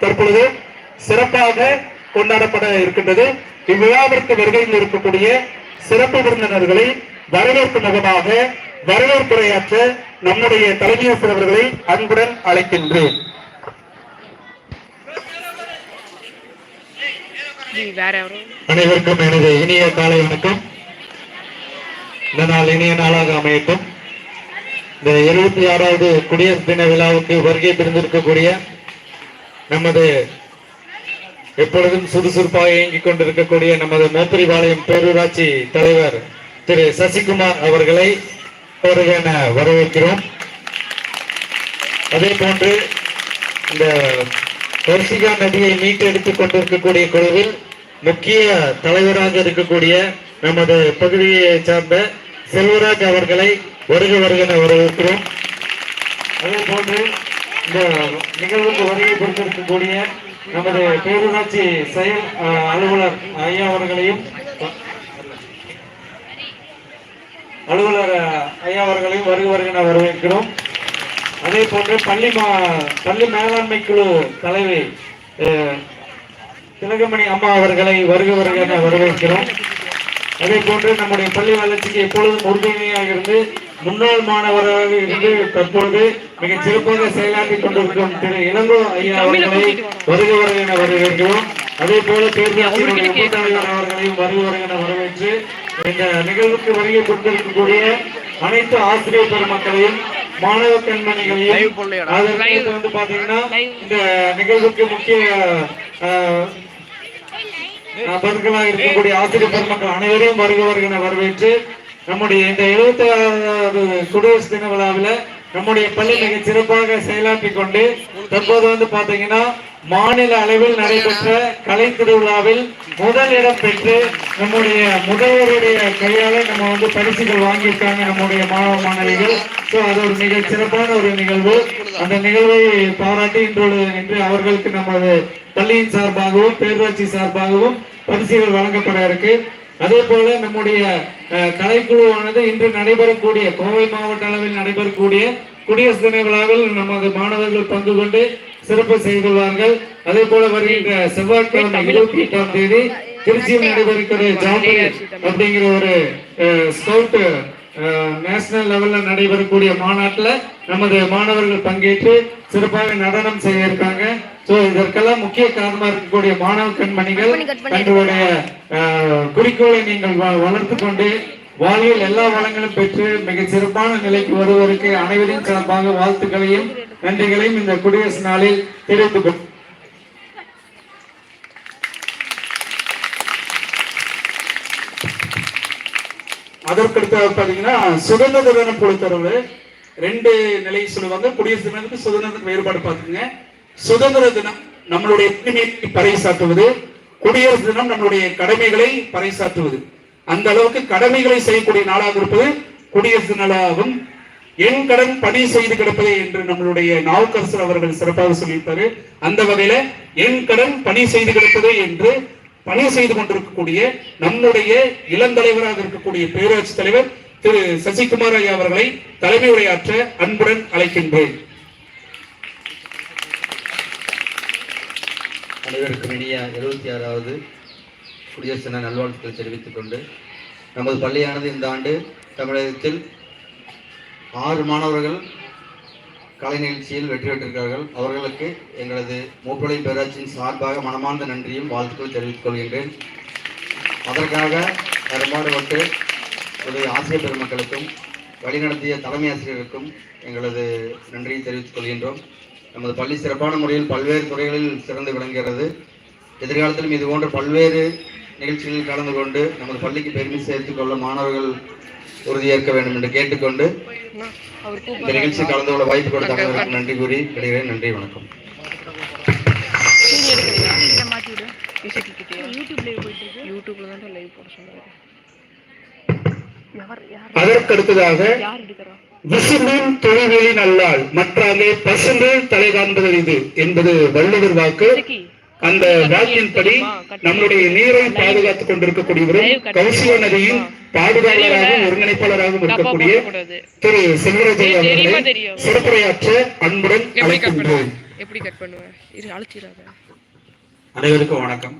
தற்பொழுது சிறப்பாக கொண்டாடப்பட இருக்கின்றது. இவ்விழாவிற்கு வருகையில் இருக்கக்கூடிய சிறப்பு விருந்தினர்களை வரவேற்கும் முகமாக வரவேற்புரையாற்ற நம்முடைய தலைமையாசிரியர் அவர்களை அன்புடன் அழைக்கின்றேன். அனைவருக்கும் எனது இனிய காலை வணக்கம். இந்த நாள் இனிய நாளாக அமையட்டும். இந்த இருபத்தி ஆறாவது குடியரசு தின விழாவுக்கு வருகை புரிந்திருக்கக்கூடிய நமது எப்பொழுதும் சுறுசுறுப்பாக இயங்கிக் கொண்டிருக்கக்கூடிய நமது மேப்பரிபாளையம் பேரூராட்சி தலைவர் திரு சசிகுமார் அவர்களை வருக என வரவேற்கிறோம். அதே போன்று இந்த வர்ஷிகா நதியை மீட்டெடுத்துக் கொண்டிருக்கக்கூடிய குழுவில் முக்கிய தலைவராக இருக்கக்கூடிய நமது பகுதியை சார்ந்த செல்வராஜ் அவர்களை வருக வருகன வரவேற்கிறோம். அதே போன்று இந்த நிகழ்வுக்கு வருகை கொடுத்திருக்கக்கூடிய நமது பேரூராட்சி செயல் அஹ், அலுவலர் ஐயா அவர்களையும் அலுவலர் ஐயா அவர்களையும் வருக வருக வரவேற்கிறோம். அதே போன்று பள்ளி மா பள்ளி மேலாண்மை குழு தலைவி அஹ், திலகமணி அம்மா அவர்களை வருக வருக வரவேற்கிறோம். அதே போன்று நம்முடைய பள்ளி வளர்ச்சிக்கு எப்பொழுதும் உறுதுணையாக இருந்து முன்னாள் மாணவராக இருந்து தற்பொழுது மிக சிறப்பாக செயலாற்றிக் கொண்டிருக்கும் திரு இளங்கோ ஐயா அவர்களை வருக வருக என வரவேற்கிறோம். அதே போல தேர்தல் கூட்டாளியார் அவர்களையும் வருக வருக என வரவேற்று இந்த நிகழ்வுக்கு வருகை கொடுத்திருக்கக்கூடிய அனைத்து ஆசிரியர் பெருமக்களையும் மாணவ கண்மணிகளையும் அதற்கு வந்து பாத்தீங்கன்னா இந்த நிகழ்வுக்கு முக்கிய பதுக்கலாக இருக்கக்கூடிய ஆசிரியர் பெருமக்கள் அனைவரையும் வருக என வரவேற்று நம்முடைய இந்த எழுபத்தி ஆறாவது குடியரசு தின விழாவில் நம்முடைய பள்ளி மிக சிறப்பாக செயலாற்றி கொண்டு தற்போது வந்து பாத்தீங்கன்னா மாநில அளவில் நடைபெற்ற கலை திருவிழாவில் முதல் இடம் பெற்று நம்முடைய முதல்வருடைய கையால நம்ம வந்து பரிசுகள் வாங்கியிருக்காங்க நம்முடைய மாணவ மாணவிகள். ஸோ அது ஒரு மிக சிறப்பான ஒரு நிகழ்வு. அந்த நிகழ்வை பாராட்டி இன்றோடு இன்று அவர்களுக்கு நமது பள்ளியின் சார்பாகவும் பேரூராட்சி சார்பாகவும் பரிசுகள் வழங்கப்பட இருக்கு. அதே போல நம்முடைய அஹ், கலைக்குழுவானது இன்று நடைபெறக்கூடிய கோவை மாவட்ட அளவில் நடைபெறக்கூடிய குடியரசு தின விழாவில் நமது மாணவர்கள் பங்கு கொண்டு சிறப்பு செய்துள்ளார்கள். அதே போல வருகின்ற செவ்வாய்க்கிழமை இருபத்தி எட்டாம் தேதி திருச்சியில் நடைபெறுகிற ஜாம்பி அப்படிங்கிற ஒரு ஸ்கவுட் நேஷனல் லெவல்ல நடைபெறக்கூடிய மாநாட்டுல நமது மாணவர்கள் பங்கேற்று சிறப்பாக நடனம் செய்ய இருக்காங்க சோ இதற்கெல்லாம் முக்கிய காரணமா இருக்கக்கூடிய மாணவ கண்மணிகள் தங்களுடைய குறிக்கோளை நீங்கள் வ- வளர்த்துக் கொண்டு வாழ்வில் எல்லா வளங்களும் பெற்று மிக சிறப்பான நிலைக்கு வருவதற்கு அனைவரின் சார்பாக வாழ்த்துக்களையும் நன்றிகளையும் இந்த குடியரசு நாளில் தெரிவித்துக் அதற்கடுத்து பாத்தீங்கன்னா சுதந்திர தினம் பொறுத்தளவு ரெண்டு நிலையை சொல்லுவாங்க. குடியரசு தினத்துக்கு சுதந்திரத்துக்கு வேறுபாடு பார்த்துங்க சுதந்திர தினம் நம்மளுடைய உரிமையை பறைசாற்றுவது குடியரசு தினம் நம்மளுடைய கடமைகளை பறைசாற்றுவது. அந்த அளவுக்கு கடமைகளை செய்யக்கூடிய நாளாக இருப்பது குடியரசு நாளாகும். என் கடன் பணி செய்து கிடப்பதே என்று நம்மளுடைய நாவுக்கரசர் அவர்கள் சிறப்பாக சொல்லியிருப்பாரு. அந்த வகையில என் கடன் பணி செய்து கிடப்பதே என்று பணி செய்து கொண்டிருக்கக்கூடிய நம்முடைய இளந்தலைவராக இருக்கக்கூடிய பேரூராட்சி தலைவர் திரு சசிகுமார் ஐயா அவர்களை தலைமை உரையாற்ற அன்புடன் அழைக்கின்றேன். அனைவருக்கும் இனிய எழுபத்தி ஆறாவது குடியரசு தின நல்வாழ்த்துக்களை தெரிவித்துக் கொண்டு நமது பள்ளியானது இந்த ஆண்டு தமிழகத்தில் ஆறு மாணவர்கள் கலை நிகழ்ச்சியில் வெற்றி பெற்றிருக்கிறார்கள். அவர்களுக்கு எங்களது மூப்படை பேராட்சியின் சார்பாக மனமார்ந்த நன்றியும் வாழ்த்துக்கள் தெரிவித்துக் கொள்கின்றேன். அதற்காக பெரும்பாடுபட்டு ஒரு ஆசிரியர் பெருமக்களுக்கும் வழிநடத்திய தலைமை ஆசிரியருக்கும் எங்களது நன்றியை தெரிவித்துக் கொள்கின்றோம். நமது பள்ளி சிறப்பான முறையில் பல்வேறு துறைகளில் சிறந்து விளங்குகிறது. எதிர்காலத்திலும் இது போன்ற பல்வேறு நிகழ்ச்சிகளில் கலந்து கொண்டு நமது பள்ளிக்கு பெருமை சேர்த்துக் கொள்ள மாணவர்கள் உறுதியேற்க வேண்டும் என்று கேட்டுக்கொண்டு இந்த நிகழ்ச்சியில் கலந்து கொள்ள வாய்ப்பு கொடுத்த அனைவருக்கும் நன்றி கூறி விடுகிறேன் நன்றி வணக்கம். அதற்கடுத்ததாக விசுமின் தொழில்களின் அல்லால் மற்றாலே பசும்பில் தலை காண்பது இது என்பது வள்ளுவர் வாக்கு. அந்த வாக்கின்படி நம்முடைய நீரை பாதுகாத்துக் கொண்டிருக்கக்கூடியவரும் கௌசிக நதியின் பாதுகாவலராகவும் ஒருங்கிணைப்பாளராகவும் இருக்கக்கூடிய திரு செல்வராஜ் ஐயா அவர்களை? சிறப்புரையாற்ற அன்புடன் எப்படி அழைக்கின்றோம். அனைவருக்கும் வணக்கம்.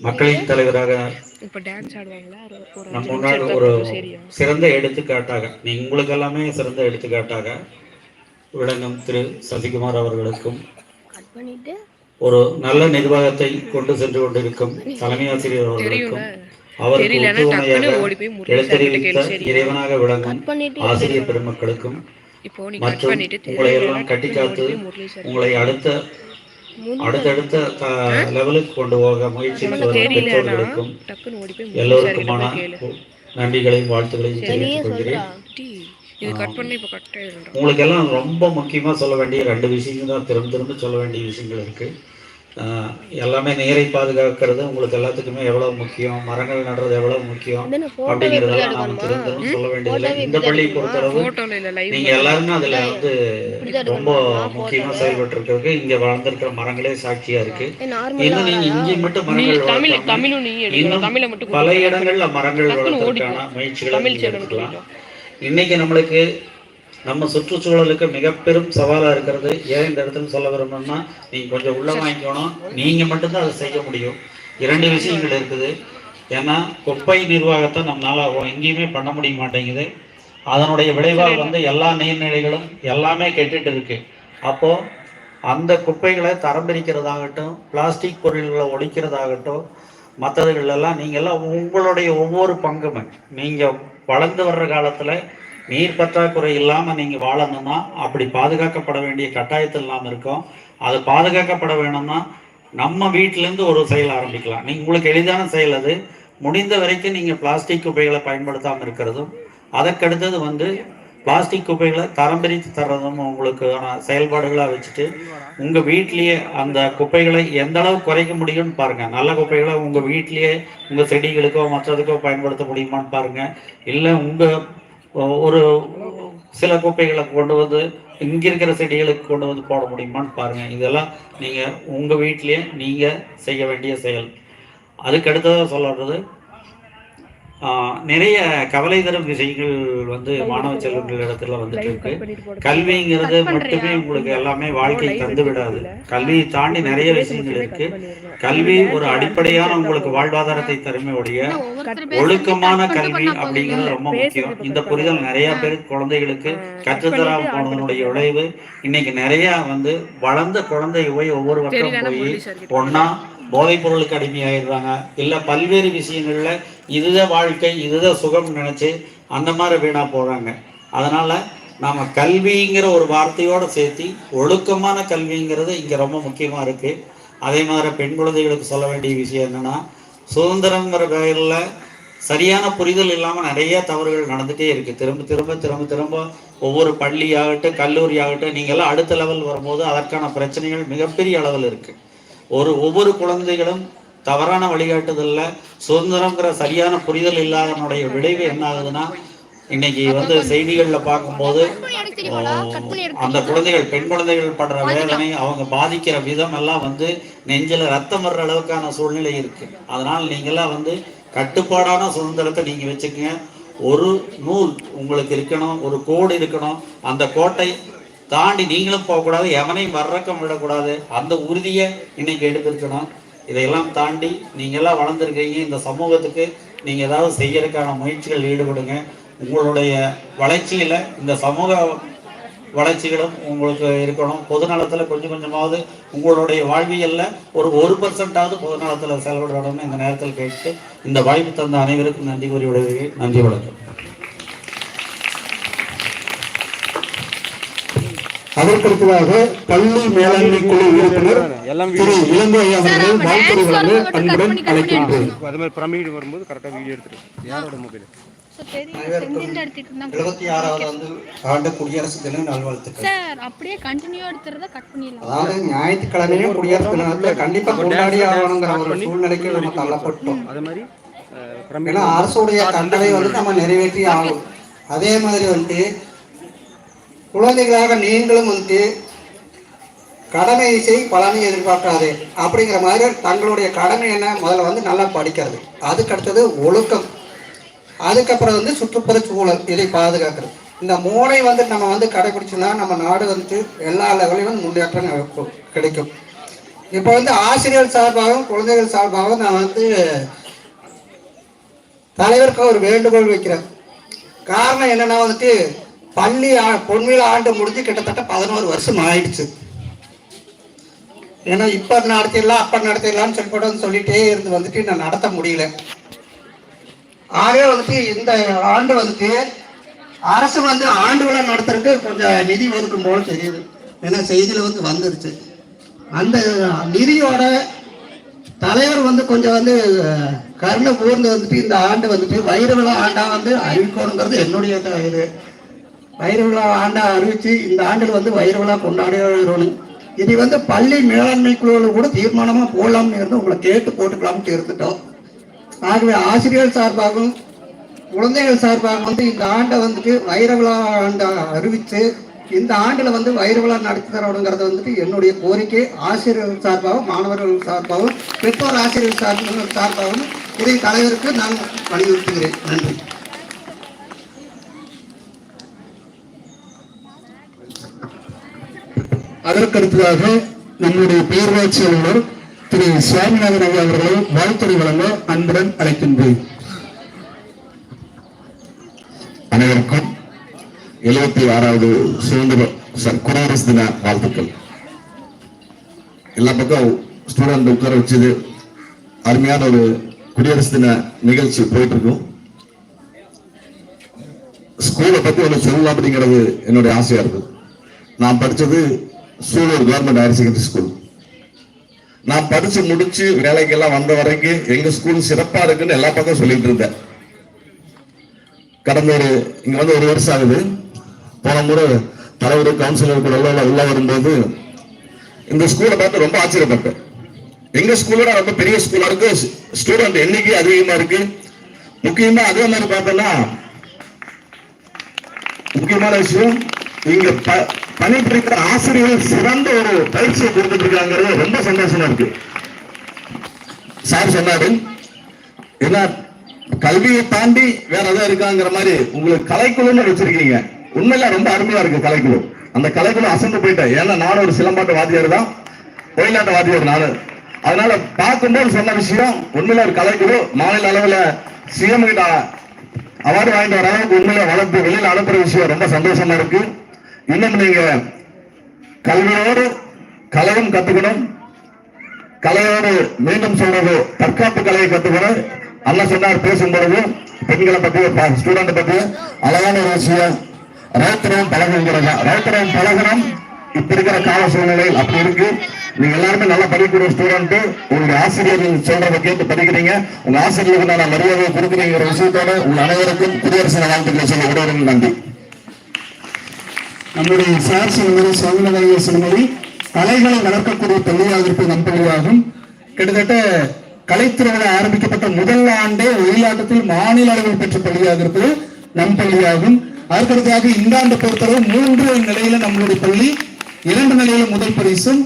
மக்களின் தலைவராக முன்னாள் ஒரு சிறந்த எடுத்துக்காட்டாக நீ உங்களுக்கு எல்லாமே சிறந்த எடுத்துக்காட்டாக விளங்கும் திரு சசிகுமார் அவர்களுக்கும் ஒரு நல்ல நிர்வாகத்தை கொண்டு சென்று கொண்டிருக்கும் தலைமை ஆசிரியர் அவர்களுக்கும் அவருக்கு எழுத்தறிவித்த இறைவனாக விளங்கும் ஆசிரியர் பெருமக்களுக்கும் மற்றும் உங்களை எல்லாம் கட்டி டக்குன்னு காத்து ஓடி போய் முரளி சார் உங்களை அடுத்த அடுத்தடுத்த லெவலுக்கு கொண்டு போக முயற்சி பெற்றோர்களுக்கும் எல்லோருக்குமான நன்றிகளையும் வாழ்த்துக்களையும் தெரிவித்துக் கொள்கிறேன். இது கட் பண்ண இப்போ கட் ஆயிடும்டா உங்களுக்கு எல்லாம் ரொம்ப முக்கியமா சொல்ல வேண்டிய ரெண்டு விஷயங்கள் தான் திரும்ப திரும்ப சொல்ல வேண்டிய விஷயங்கள் இருக்கு. ஆஹ் எல்லாமே நீரை பாதுகாக்கிறது உங்களுக்கு எல்லாத்துக்குமே எவ்வளவு முக்கியம் மரங்கள் நடுறது எவ்வளவு முக்கியம் அப்படிங்கறதெல்லாம் நாம திரும்ப திரும்ப சொல்ல வேண்டியதில்லை. இந்த பள்ளியை பொறுத்தளவு போட்டோல இல்ல லைவ் நீங்க எல்லாருமே அதுல வந்து ரொம்ப முக்கியமா செயல்பட்டு இருக்கிறதுக்கு இங்க வளர்ந்திருக்கிற மரங்களே சாட்சியா இருக்கு. இன்னும் நீங்க இங்கே மட்டும் மரங்கள் இன்னும் தமிழை மட்டும் பல. இடங்கள்ல மரங்கள் வளர்க்கறதுக்கான முயற்சிகளை தமிழ் இன்னைக்கு நம்மளுக்கு நம்ம சுற்றுச்சூழலுக்கு மிக பெரும் சவாலாக இருக்கிறது. ஏன் இந்த இடத்துல சொல்ல விரும்பணும்னா நீங்கள் கொஞ்சம் உள்ள வாங்கிக்கணும். நீங்கள் மட்டும்தான் அதை செய்ய முடியும். இரண்டு விஷயங்கள் இருக்குது. ஏன்னா குப்பை நிர்வாகத்தை நம்மளால் எங்கேயுமே பண்ண முடிய மாட்டேங்குது. அதனுடைய விளைவால் வந்து எல்லா நீர்நிலைகளும் எல்லாமே கெட்டுட்டு இருக்கு. அப்போ அந்த குப்பைகளை தரம் பிரிக்கிறதாகட்டும் பிளாஸ்டிக் பொருள்களை ஒழிக்கிறதாகட்டும் மற்றதுகள் எல்லாம் நீங்கள் எல்லாம் உங்களுடைய ஒவ்வொரு பங்குமே. நீங்கள் வளர்ந்து வர்ற காலத்தில் நீர் பற்றாக்குறை இல்லாமல் நீங்கள் வாழணும்னா அப்படி பாதுகாக்கப்பட வேண்டிய கட்டாயத்தில் நாம் இருக்கோம். அது பாதுகாக்கப்பட வேணும்னா நம்ம வீட்டிலேருந்து ஒரு செயல் ஆரம்பிக்கலாம். நீங்கள் உங்களுக்கு எளிதான செயல் அது. முடிந்த வரைக்கும் நீங்கள் பிளாஸ்டிக் குப்பைகளை பயன்படுத்தாமல் இருக்கிறதும் அதற்கடுத்தது வந்து பிளாஸ்டிக் குப்பைகளை தரம் பிரித்து தர்றதும் உங்களுக்கான செயல்பாடுகளாக வச்சுட்டு உங்கள் வீட்லேயே அந்த குப்பைகளை எந்த அளவு குறைக்க முடியும்னு பாருங்கள் நல்ல குப்பைகளை உங்கள் வீட்லேயே உங்கள் செடிகளுக்கோ மற்றதுக்கோ பயன்படுத்த முடியுமான்னு பாருங்கள் இல்லை உங்கள் ஒரு சில குப்பைகளை கொண்டு வந்து இங்கே இருக்கிற செடிகளுக்கு கொண்டு வந்து போட முடியுமான்னு பாருங்கள் இதெல்லாம் நீங்கள் உங்கள் வீட்லேயே நீங்கள் செய்ய வேண்டிய செயல். அதுக்கு அடுத்ததாக சொல்லுறது நிறைய கவலை தரும் விஷயங்கள் வந்து மாணவ செல்வங்கள் இடத்துல வந்துட்டு இருக்கு. கல்விங்கிறது மட்டுமே உங்களுக்கு எல்லாமே வாழ்க்கை தந்து விடாது. கல்வியை தாண்டி நிறைய விஷயங்கள் இருக்கு. கல்வி ஒரு அடிப்படையான உங்களுக்கு வாழ்வாதாரத்தை தருமே ஒழிய ஒழுக்கமான கல்வி அப்படிங்கிறது ரொம்ப முக்கியம். இந்த புரிதல் நிறைய பேர் குழந்தைகளுக்கு கற்றுத்தராம போனதனுடைய விளைவு. இன்னைக்கு நிறைய வந்து வளர்ந்த குழந்தை போய் ஒவ்வொரு தெரியலன்னா போய் ஒன்னா போதைப் பொருளுக்கு அடிமையாயிடுறாங்க. இல்லை பல்வேறு விஷயங்களில் இதுதான் வாழ்க்கை இதுதான் சுகம் நினச்சி அந்த மாதிரி வீணாக போகிறாங்க அதனால் நாம் கல்விங்கிற ஒரு வார்த்தையோடு சேர்த்து ஒழுக்கமான கல்விங்கிறது இங்கே ரொம்ப முக்கியமாக இருக்குது அதே மாதிரி பெண் குழந்தைகளுக்கு சொல்ல வேண்டிய விஷயம் என்னென்னா சுதந்திரங்கிற பெயரில் சரியான புரிதல் இல்லாமல் நிறைய தவறுகள் நடந்துகிட்டே இருக்குது திரும்ப திரும்ப திரும்ப திரும்ப ஒவ்வொரு பள்ளி ஆகட்டும் கல்லூரி ஆகட்டும் நீங்கள்லாம் அடுத்த லெவல் வரும்போது அதற்கான பிரச்சனைகள் மிகப்பெரிய அளவில் இருக்குது ஒரு ஒவ்வொரு குழந்தைகளும் தவறான வழிகாட்டுதல்ல சுதந்திரங்கிற சரியான புரிதல் இல்லாதனுடைய விளைவு என்ன ஆகுதுன்னா இன்னைக்கு வந்து செய்திகள்ல பார்க்கும்போது அந்த குழந்தைகள் பெண் குழந்தைகள் படுற வேதனை அவங்க பாதிக்கிற விதம் எல்லாம் வந்து நெஞ்சில ரத்தம் வர்ற அளவுக்கான சூழ்நிலை இருக்கு. அதனால நீங்கெல்லாம் வந்து கட்டுப்பாடான சுதந்திரத்தை நீங்க வச்சுக்கங்க. ஒரு நூல் உங்களுக்கு இருக்கணும் ஒரு கோடு இருக்கணும். அந்த கோட்டை தாண்டி நீங்களும் போகக்கூடாது எவனையும் வர்றக்கம் விடக்கூடாது. அந்த உறுதியை இன்னைக்கு எடுத்திருக்கணும். இதையெல்லாம் தாண்டி நீங்கள்லாம் வளர்ந்துருக்கீங்க. இந்த சமூகத்துக்கு நீங்கள் ஏதாவது செய்யறதுக்கான முயற்சிகள் ஈடுபடுங்க. உங்களுடைய வளர்ச்சியில் இந்த சமூக வளர்ச்சிகளும் உங்களுக்கு இருக்கணும். பொதுநலத்தில் கொஞ்சம் கொஞ்சமாவது உங்களுடைய வாழ்வியலில் ஒரு ஒரு பர்சன்டாவது பொதுநலத்தில் செயல்படணும்னு இந்த நேரத்தில் கேட்டு இந்த வாய்ப்பு தந்த அனைவருக்கும் நன்றி கூறி விடுவீர்கள் நன்றி வணக்கம். அதற்கடுத்ததாக பள்ளி மேலாண்மை குழு உறுப்பினர் திரு இளங்கோ ஐயா அவர்கள் வாழ்த்துறை வழங்க அன்புடன் அழைக்கின்றோம் அது மாதிரி பிரமிடு வரும்போது கரெக்டாக வீடியோ எடுத்துரு யாரோட மொபைல் எழுபத்தி ஆறாவது வந்து ஆண்டு குடியரசு தின நல்வாழ்த்துக்கள். சார் அப்படியே கண்டினியூ எடுத்துறத கட் பண்ணிடலாம். அதாவது ஞாயிற்றுக்கிழமையும் குடியரசு தினத்தை கண்டிப்பா கொண்டாடி ஆகணுங்கிற ஒரு சூழ்நிலைக்கு நம்ம தள்ளப்பட்டோம். அது மாதிரி ஏன்னா அரசுடைய கட்டளை வந்து நம்ம நிறைவேற்றி ஆகும் அதே மாதிரி வந்து குழந்தைகளாக நீங்களும் வந்து கடமையை செய் பலனை எதிர்பார்க்காது. அப்படிங்கிற மாதிரி தங்களுடைய கடமை என்ன? முதல்ல வந்து நல்லா படிக்கிறது அதுக்கு அடுத்தது ஒழுக்கம். அதுக்கப்புறம் வந்து சுற்றுப்புற சூழல் இதை பாதுகாக்கிறது. இந்த மூளை வந்து நம்ம வந்து கடைபிடிச்சோம்னா நம்ம நாடு வந்து எல்லா லெவலையும் முன்னேற்றம் கிடைக்கும். கிடைக்கும். இப்போ வந்து ஆசிரியர் சார்பாகவும் குழந்தைகள் சார்பாகவும் நான் வந்து தலைவருக்கு ஒரு வேண்டுகோள் வைக்கிறேன். காரணம் என்னன்னா வந்துட்டு பள்ளி பொன்விழா ஆண்டு முடிஞ்சு கிட்டத்தட்ட பதினோரு வருஷம் ஆயிடுச்சு. ஏன்னா இப்ப நடத்திடலாம் அப்ப நடத்திடலாம்னு சொல்லி கூட சொல்லிட்டே இருந்து வந்துட்டு நான் நடத்த முடியல. ஆகவே வந்துட்டு இந்த ஆண்டு வந்துட்டு அரசு வந்து ஆண்டு விழா நடத்துறதுக்கு கொஞ்சம் நிதி ஒதுக்கும் போல தெரியுது. ஏன்னா செய்தியில வந்து வந்துருச்சு. அந்த நிதியோட தலைவர் வந்து கொஞ்சம் வந்து கருணை கூர்ந்து வந்துட்டு இந்த ஆண்டு வந்துட்டு வைர விழா ஆண்டா வந்து அறிவிக்கணுங்கிறது என்னுடைய இது. வைர விழா ஆண்டா அறிவித்து இந்த ஆண்டில் வந்து வைர விழா கொண்டாடுகிறோம் இது வந்து பள்ளி மேலாண்மை குழுவில் கூட தீர்மானமாக போடலாம்னு இருந்து உங்களை கேட்டு போட்டுக்கலாம்னு இருந்துட்டோம் ஆகவே ஆசிரியர் சார்பாகவும் குழந்தைகள் சார்பாக வந்து இந்த ஆண்டை வந்துட்டு வைர விழா ஆண்டை அறிவித்து இந்த ஆண்டில் வந்து வைர விழா நடத்தி தரணுங்கிறது வந்துட்டு என்னுடைய கோரிக்கை. ஆசிரியர்கள் சார்பாகவும் மாணவர்கள் சார்பாகவும் பெற்றோர் ஆசிரியர் சார்பாகவும் இதை தலைவருக்கு நான் வலியுறுத்துகிறேன். நன்றி. அதற்கடுத்ததாக நம்முடைய பேரூராட்சி அலுவலர் திரு சுவாமிநாதன் ஐயா அவர்களை வாழ்த்துறை வழங்க அன்புடன் அழைக்கின்றேன். அனைவருக்கும் எழுபத்தி ஆறாவது சுதந்திர குடியரசு தின வாழ்த்துக்கள். எல்லா பக்கம் ஸ்டூடெண்ட் உட்கார வச்சது அருமையான ஒரு குடியரசு தின நிகழ்ச்சி போயிட்டு இருக்கும் ஸ்கூலை பத்தி ஒன்று சொல்லலாம் அப்படிங்கிறது என்னுடைய ஆசையா இருக்கு. நான் படிச்சது Sulur government higher secondary school நான் படிச்சு முடிச்சு வேலைக்கெல்லாம் வந்த வரைக்கும் எங்க ஸ்கூல் சிறப்பா இருக்குன்னு எல்லா பக்கம் சொல்லிட்டு இருந்தேன். கடந்த ஒரு இங்க வந்து ஒரு வருஷம் ஆகுது. போன முறை தலைவர் கவுன்சிலர் கூட உள்ள வரும்போது இந்த ஸ்கூலை பார்த்து ரொம்ப ஆச்சரியப்பட்டேன். எங்க ஸ்கூலோட ரொம்ப பெரிய ஸ்கூலா இருக்கு. ஸ்டூடெண்ட் எண்ணிக்கை அதிகமா இருக்கு. முக்கியமா அதே மாதிரி பார்த்தோம்னா முக்கியமான விஷயம் இங்க ப- இருக்கிற ஆசிரியர்கள் சிறந்த ஒரு பயிற்சியை கொடுத்துட்டு இருக்காங்கிறது ரொம்ப சந்தோஷமா இருக்கு. சார் சொன்னாரு என்ன கல்வியை தாண்டி வேற எதாவது இருக்காங்கிற மாதிரி உங்களுக்கு கலைக்குழுன்னு வச்சிருக்கீங்க. உண்மையில ரொம்ப அருமையா இருக்கு கலைக்குழு. அந்த கலைக்குழு அசந்து போயிட்டேன். ஏன்னா நானும் ஒரு சிலம்பாட்ட வாத்தியார் தான். ஒயிலாட்ட வாத்தியார் நானும் அதனால பார்க்கும்போது சொன்ன விஷயம் உண்மையில ஒரு கலைக்குழு மாநில அளவுல சிஎம் கிட்ட அவார்டு வாங்கிட்டு வர அளவுக்கு உண்மையில வளர்த்து வெளியில அனுப்புற விஷயம் ரொம்ப சந்தோஷமா இருக்கு. இன்னும் நீங்க கல்வியோடு கலையும் கத்துக்கணும். கலையோடு மீண்டும் சொல்றது தற்காப்பு கலையை கத்துக்கணும். அண்ணன் சொன்னார் பேசும்பொழுது பெண்களை பத்தி ஸ்டூடெண்ட் பத்தி அழகான ஒரு விஷயம். ரௌத்திரம் பழகுங்கிறதா ரௌத்திரம் பழகணும். இப்ப இருக்கிற கால சூழ்நிலையில் அப்படி இருக்கு. நீங்க எல்லாருமே நல்லா படிக்கிற ஸ்டூடெண்ட் உங்களுடைய ஆசிரியர்கள் சொல்றதை கேட்டு படிக்கிறீங்க. உங்க ஆசிரியருக்கு நான் மரியாதையை கொடுக்குறீங்கிற விஷயத்தோட உங்க அனைவருக்கும் குடியரசு வாழ்த்துக்களை சொல்ல விடுவதும் நன்றி. நம்முடைய சார் சொன்னது சுவாமிநாதன் ஐயா சொன்னபடி கலைகளை வளர்க்கக்கூடிய பள்ளியாக இருப்பது நம் பள்ளியாகும். கிட்டத்தட்ட கலைத்திருவிழா ஆரம்பிக்கப்பட்ட முதல் ஆண்டே ஒயிலாட்டத்தில் மாநில அளவில் பெற்ற பள்ளியாக இருப்பது நம் பள்ளியாகும். அதற்கடுத்ததாக இந்த ஆண்டு பொறுத்தளவு மூன்று நிலையில நம்மளுடைய பள்ளி இரண்டு நிலையில முதல் பரிசும்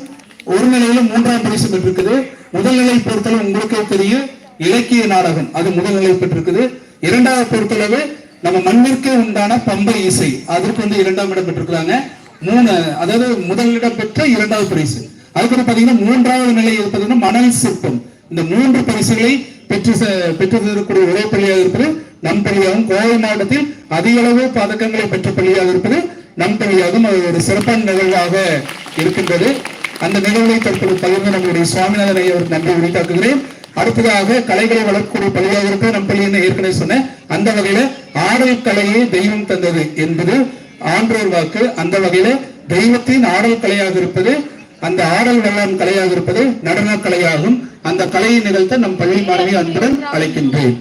ஒரு நிலையில மூன்றாம் பரிசும் பெற்றிருக்குது. முதல் நிலை பொறுத்தளவு உங்களுக்கே தெரியும் இலக்கிய நாடகம் அது முதல் நிலை பெற்றிருக்குது. இரண்டாவது பொறுத்தளவு நம்ம மண்ணிற்கே உண்டான பம்பை இசை. அதற்கு வந்து இரண்டாம் இடம் பெற்றிருக்கிறாங்க. மூணு அதாவது முதல் இடம் பெற்ற இரண்டாவது பரிசு. அதுக்கப்புறம் பாத்தீங்கன்னா மூன்றாவது நிலை இருப்பதுன்னா மணல் சிற்பம். இந்த மூன்று பரிசுகளை பெற்று ச- பெற்றிருக்கக்கூடிய ஒரே பள்ளியாக இருப்பது நம் பள்ளியாகவும் கோவை மாவட்டத்தில் அதிக அளவு பதக்கங்களை பெற்ற பள்ளியாக இருப்பது நம் பள்ளியாகவும் அது ஒரு சிறப்பான நிகழ்வாக இருக்கின்றது. அந்த நிகழ்வை தற்போது பகிர்ந்து நம்முடைய சுவாமிநாதன் ஐயருக்கு நன்றி உரித்தாக்குகிறேன். அடுத்ததாக கலைகளை வளர்க்கக்கூடிய பள்ளியாக இருக்க நம் பள்ளி என்ன ஏற்கனவே சொன்னேன். அந்த வகையில ஆடல் கலையை தெய்வம் தந்தது என்பது ஆன்றோர் வாக்கு. அந்த வகையில தெய்வத்தின் ஆடல் கலையாக இருப்பது அந்த ஆடல் வெள்ளம் கலையாக இருப்பது நடன கலையாகும். அந்த கலையை நிகழ்த்த நம் பள்ளி மாணவி அன்புடன் அழைக்கின்றேன்.